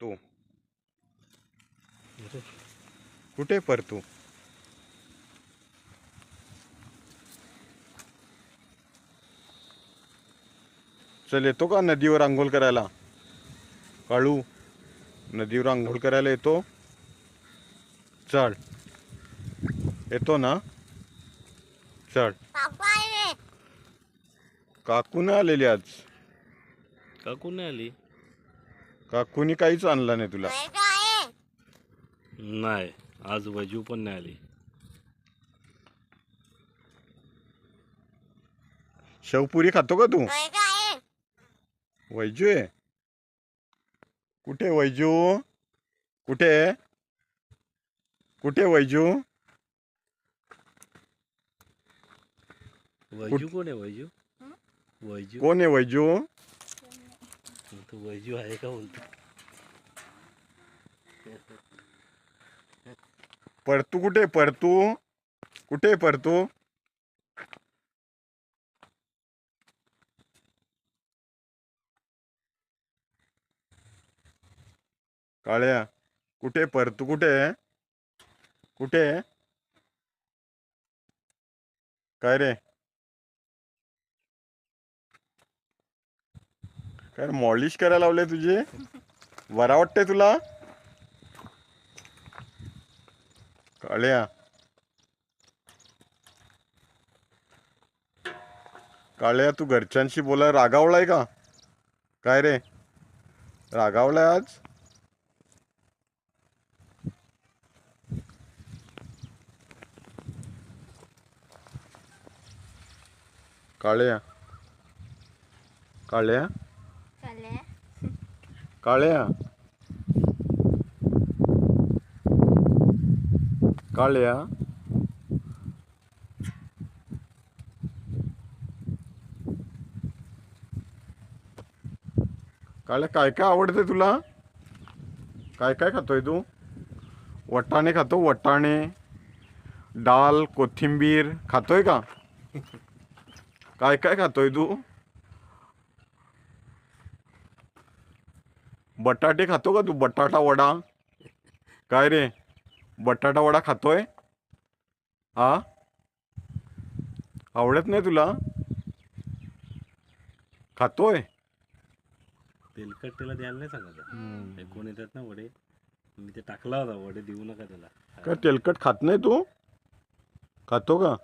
तू. कुठे पर तू? चल येतो का नदीवर आंघोळ करायला? काळू नदीवर आंघोळ करायला येतो? चल. येतो ना? चल. काकू नाही आलेली आज. काकू नाही आली? काकूनी काहीच आणलं नाही तुला? नाही आज वजू पण नाही आली. शेवपुरी खातो का तू? वैजू आहे. कुठे वैजू? कुठे कुठे वैजू? वैजू कोण आहे वैजू? वैजू? कोण आहे वैजू? तू वैजू आहे का बोलतो परतू कुठे परतू कुठे परतू काळ्या कुठे परतू कुठे कुठे काय रे? काय मॉलिश करायला लावले तुझे? बरा वाटतंय तुला? काळ्या काळ्या तू घरच्यांशी बोलाय रागावलाय का? काय रे? रागावलाय आज? काळ्या काळ्या काळ्या. काळ्या. काळ्या काय काय आवडते तुला? काय काय खातोय तू? वटाणे खातो वटाणे. डाळ कोथिंबीर खातोय का? काय काय खातोय तू? बटाटे खातो का तू? बटाटा वडा. काय रे? बटाटा वडा खातोय? हा? आवडत नाही तुला? खातोय? तेलकट त्याला द्यायला नाही सांगायचं ते कोण येतात ना वडे? मी ते टाकला होता वडे देऊ नका त्याला. काय तेलकट खात नाही तू? खातो का?